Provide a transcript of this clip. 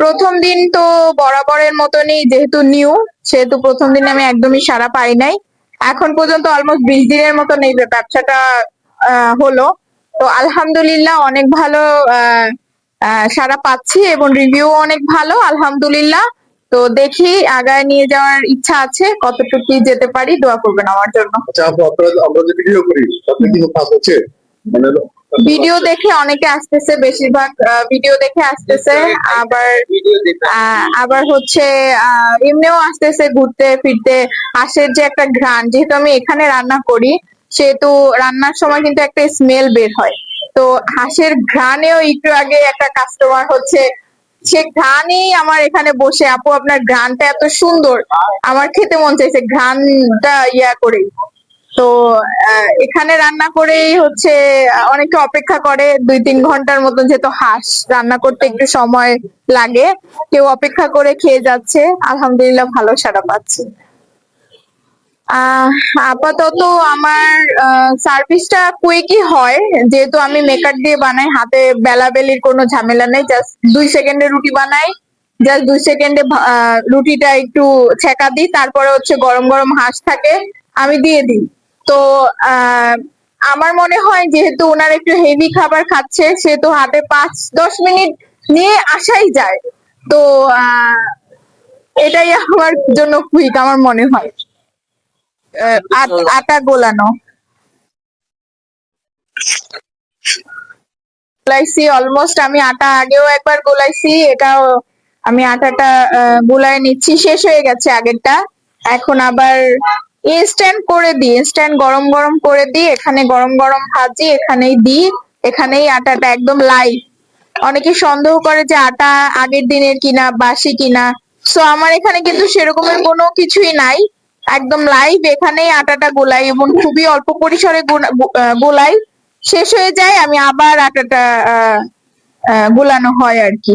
প্রথম দিন তো বরাবরের মতনই যেহেতু নিউ সেহেতু প্রথম দিন আমি একদমই সারা পাই নাই। এখন পর্যন্ত অলমোস্ট বিশ দিনের মতন এই ব্যবসাটা হলো। তো আলহামদুলিল্লাহ অনেক ভালো সারা পাচ্ছি এবং রিভিউ অনেক ভালো, আলহামদুলিল্লাহ। তো দেখি আগায় নিয়ে যাওয়ার ইচ্ছা আছে, কতটুকু কি যেতে পারি, দোয়া করবেন আমার জন্য। আচ্ছা আমরা যে ভিডিও করি তাতে কি হচ্ছে মানে ভিডিও দেখে অনেকে আসতেছে বেশিরভাগ ভিডিও দেখে আসতেছে, আবার আবার হচ্ছে এমনিও আসতেছে ঘুরতে, ফিরতে। হাঁসের যে একটা ঘ্রাণ, যেহেতু আমি এখানে রান্না করি, সেহেতু রান্নার সময় কিন্তু একটা স্মেল বের হয়। তো হাঁসের ঘ্রাণেও একটু আগে একটা কাস্টমার হচ্ছে, সে ঘ্রাণই আমার এখানে বসে, আপু, আপনার ঘ্রাণটা এত সুন্দর। আমার খেতে মন চাইছে, ঘ্রাণটা ইয়া করে তো এখানে রান্না করেই হচ্ছে অনেকে অপেক্ষা করে দুই তিন ঘণ্টার মতন যেহেতু হাঁস রান্না করতে একটু সময় লাগে। কেউ অপেক্ষা করে খেয়ে যাচ্ছে। আলহামদুলিল্লাহ ভালো সারা পাচ্ছি। আপাতত আমার সার্ভিসটা কুইকই হয়। যেহেতু আমি মেকার দিয়ে বানাই, হাতে বেলাবেলির কোনো ঝামেলা নেই। জাস্ট দুই সেকেন্ডে রুটি বানাই। জাস্ট দুই সেকেন্ডে রুটিটা একটু ছেঁকা দিই। তারপরে হচ্ছে গরম গরম হাঁস থাকে, আমি দিয়ে দিই। তো আহ, আমার মনে হয় যেহেতু ওনার একটু হেভি খাবার খাচ্ছে সেহেতু হাতে পাঁচ দশ মিনিট নিয়ে আসাই যায়। তো এটাই আমার জন্য কুইক আমার মনে হয়। আটা গোলানো। গোলাইছি অলমোস্ট আমি আটা আগেও একবার গোলাইছি এটাও আমি আটাটা গোলায় নিচ্ছি। শেষ হয়ে গেছে আগেরটা। এখন আবার ইনস্ট্যান্ট করে দিই ইনস্ট্যান্ট গরম গরম করে দিই, এখানে গরম গরম ভাজি, এখানেই দিই, এখানেই আটাটা একদম লাইভ অনেকে সন্দেহ করে যে আটা আগের দিনের কিনা, বাসি কিনা। সো আমার এখানে কিন্তু সেরকমের কোনো কিছুই নাই। একদম লাইভ এখানেই আটাটা গোলাই এবং খুবই অল্প পরিসরে গোলাই। শেষ হয়ে যায়, আমি আবার আটাটা গোলানো হয় আর কি।